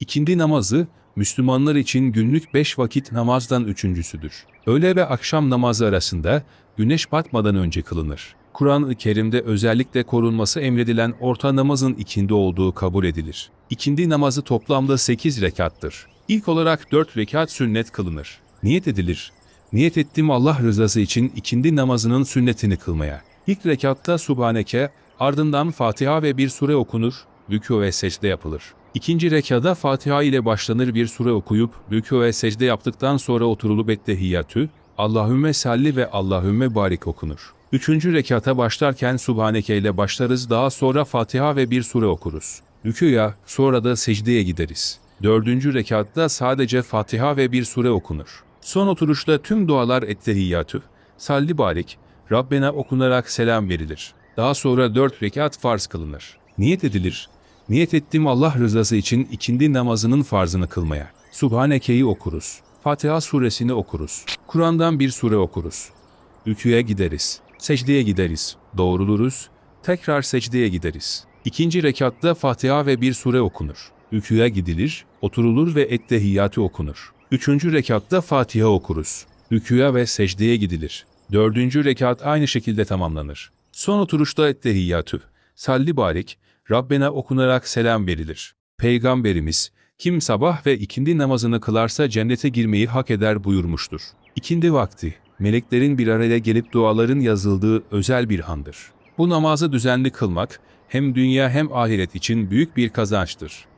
İkindi namazı, Müslümanlar için günlük beş vakit namazdan üçüncüsüdür. Öğle ve akşam namazı arasında güneş batmadan önce kılınır. Kur'an-ı Kerim'de özellikle korunması emredilen orta namazın ikindi olduğu kabul edilir. İkindi namazı toplamda 8 rekattır. İlk olarak 4 rekat sünnet kılınır. Niyet edilir. Niyet ettim Allah rızası için ikindi namazının sünnetini kılmaya. İlk rekatta Subhaneke, ardından Fatiha ve bir sure okunur, rükû ve secde yapılır. İkinci rekada Fatiha ile başlanır bir sure okuyup rükû ve secde yaptıktan sonra oturulup ettehiyyatü, Allahümme salli ve Allahümme barik okunur. Üçüncü rekata başlarken Subhaneke ile başlarız daha sonra Fatiha ve bir sure okuruz. Rükûya sonra da secdeye gideriz. Dördüncü rekatta sadece Fatiha ve bir sure okunur. Son oturuşta tüm dualar ettehiyyatü, salli barik, Rabbena okunarak selam verilir. Daha sonra dört rekat farz kılınır. Niyet edilir. Niyet ettim Allah rızası için ikindi namazının farzını kılmaya. Subhaneke'yi okuruz. Fatiha suresini okuruz. Kur'an'dan bir sure okuruz. Rüküye gideriz. Secdeye gideriz. Doğruluruz. Tekrar secdeye gideriz. İkinci rekatta Fatiha ve bir sure okunur. Rüküye gidilir, oturulur ve ettehiyyatı okunur. Üçüncü rekatta Fatiha okuruz. Rüküye ve secdeye gidilir. Dördüncü rekat aynı şekilde tamamlanır. Son oturuşta ettehiyyatü, salli barik, Rabbena okunarak selam verilir. Peygamberimiz, kim sabah ve ikindi namazını kılarsa cennete girmeyi hak eder buyurmuştur. İkindi vakti, meleklerin bir araya gelip duaların yazıldığı özel bir andır. Bu namazı düzenli kılmak, hem dünya hem ahiret için büyük bir kazançtır.